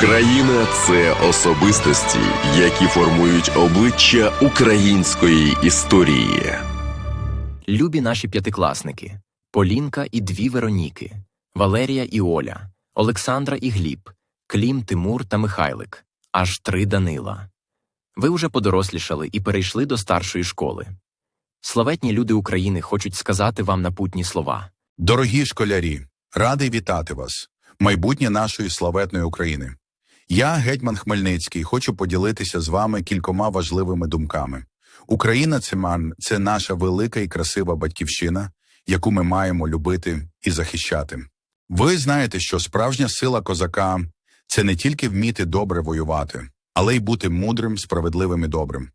Країна це особистості, які формують обличчя української історії. Любі наші п'ятикласники Полінка і дві Вероніки, Валерія і Оля, Олександра і Гліб, Клім, Тимур та Михайлик, аж три Данила. Ви уже подорослішали і перейшли до старшої школи. Славетні люди України хочуть сказати вам напутні слова. Дорогі школярі, радий вітати вас, майбутнє нашої славетної України. Я, гетьман Хмельницький, хочу поділитися з вами кількома важливими думками. Україна циман це наша велика і красива батьківщина, яку ми маємо любити і захищати. Ви знаєте, що справжня сила козака це не тільки вміти добре воювати, але й бути мудрим, справедливим і добрим.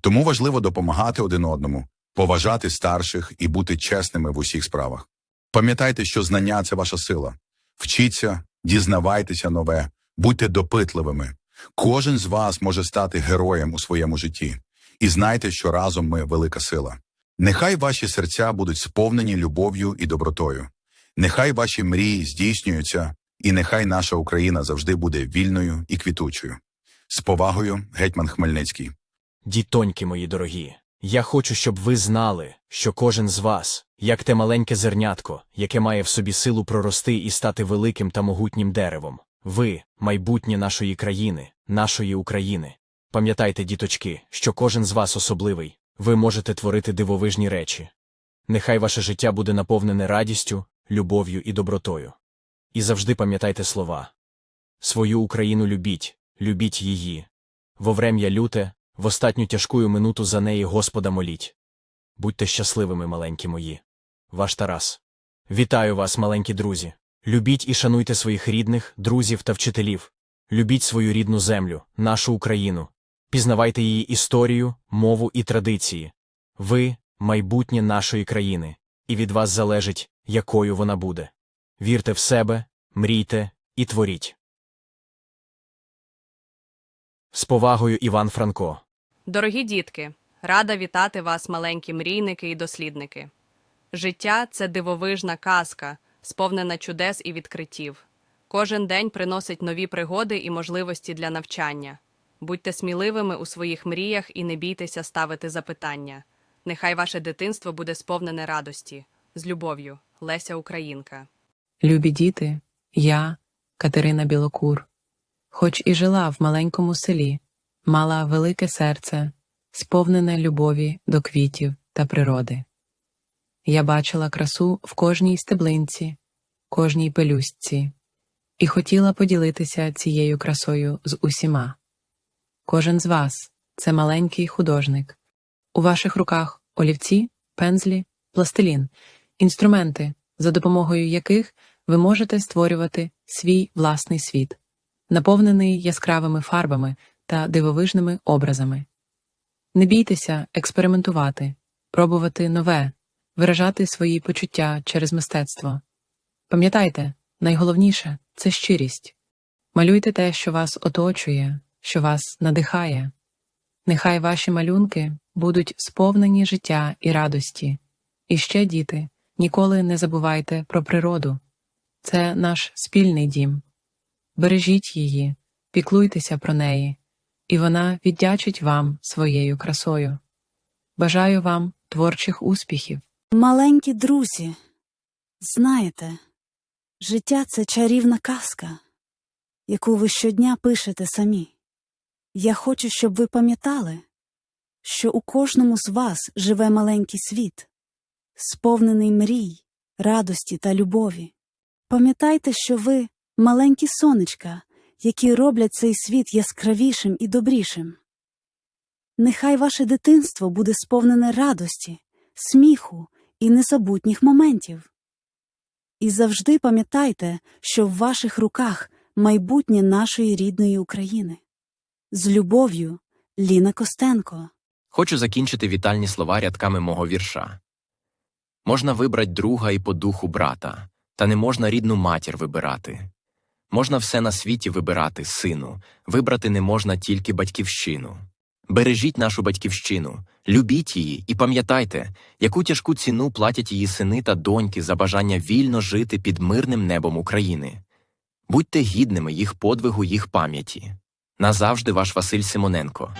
Тому важливо допомагати один одному, поважати старших і бути чесними в усіх справах. Пам'ятайте, що знання це ваша сила. Вчіться, дізнавайтеся нове, будьте допитливими. Кожен з вас може стати героєм у своєму житті. І знайте, що разом ми велика сила. Нехай ваші серця будуть сповнені любов'ю і добротою. Нехай ваші мрії здійснюються, і нехай наша Україна завжди буде вільною і квітучою. З повагою, гетьман Хмельницький. Дітоньки мої дорогі, я хочу, щоб ви знали, що кожен з вас, як те маленьке зернятко, яке має в собі силу прорости і стати великим та могутнім деревом. Ви майбутнє нашої країни, нашої України. Пам'ятайте, діточки, що кожен з вас особливий, ви можете творити дивовижні речі. Нехай ваше життя буде наповнене радістю, любов'ю і добротою. І завжди пам'ятайте слова. Свою Україну любіть, любіть її. Во врем'я люте, в остатню тяжкую минуту за неї Господа моліть. Будьте щасливими, маленькі мої. Ваш Тарас. Вітаю вас, маленькі друзі. Любіть і шануйте своїх рідних, друзів та вчителів. Любіть свою рідну землю, нашу Україну. Пізнавайте її історію, мову і традиції. Ви майбутнє нашої країни, і від вас залежить, якою вона буде. Вірте в себе, мрійте і творіть. З повагою Іван Франко. Дорогі дітки, рада вітати вас, маленькі мрійники і дослідники. Життя це дивовижна казка, сповнена чудес і відкриттів. Кожен день приносить нові пригоди і можливості для навчання. Будьте сміливими у своїх мріях і не бійтеся ставити запитання. Нехай ваше дитинство буде сповнене радості. З любов'ю, Леся Українка. Любі діти, я, Катерина Білокур, хоч і жила в маленькому селі, мала велике серце, сповнене любові до квітів та природи. Я бачила красу в кожній стеблинці, кожній пелюстці, і хотіла поділитися цією красою з усіма. Кожен з вас це маленький художник. У ваших руках олівці, пензлі, пластилін, інструменти, за допомогою яких ви можете створювати свій власний світ, наповнений яскравими фарбами та дивовижними образами. Не бійтеся експериментувати, пробувати нове, виражати свої почуття через мистецтво. Пам'ятайте, найголовніше це щирість. Малюйте те, що вас оточує, що вас надихає. Нехай ваші малюнки будуть сповнені життя і радості. І ще, діти, ніколи не забувайте про природу. Це наш спільний дім. Бережіть її, піклуйтеся про неї, і вона віддячить вам своєю красою. Бажаю вам творчих успіхів. Маленькі друзі, знаєте, життя це чарівна казка, яку ви щодня пишете самі. Я хочу, щоб ви пам'ятали, що у кожному з вас живе маленький світ, сповнений мрій, радості та любові. Пам'ятайте, що ви маленькі сонечка, які роблять цей світ яскравішим і добрішим. Нехай ваше дитинство буде сповнене радості, сміху і незабутніх моментів. І завжди пам'ятайте, що в ваших руках майбутнє нашої рідної України. З любов'ю, Ліна Костенко. Хочу закінчити вітальні слова рядками мого вірша. Можна вибрать друга і по духу брата, та не можна рідну матір вибирати. Можна все на світі вибирати, сину, вибрати не можна тільки батьківщину. Бережіть нашу батьківщину, любіть її і пам'ятайте, яку тяжку ціну платять її сини та доньки за бажання вільно жити під мирним небом України. Будьте гідними їх подвигу, їх пам'яті. Назавжди ваш Василь Симоненко.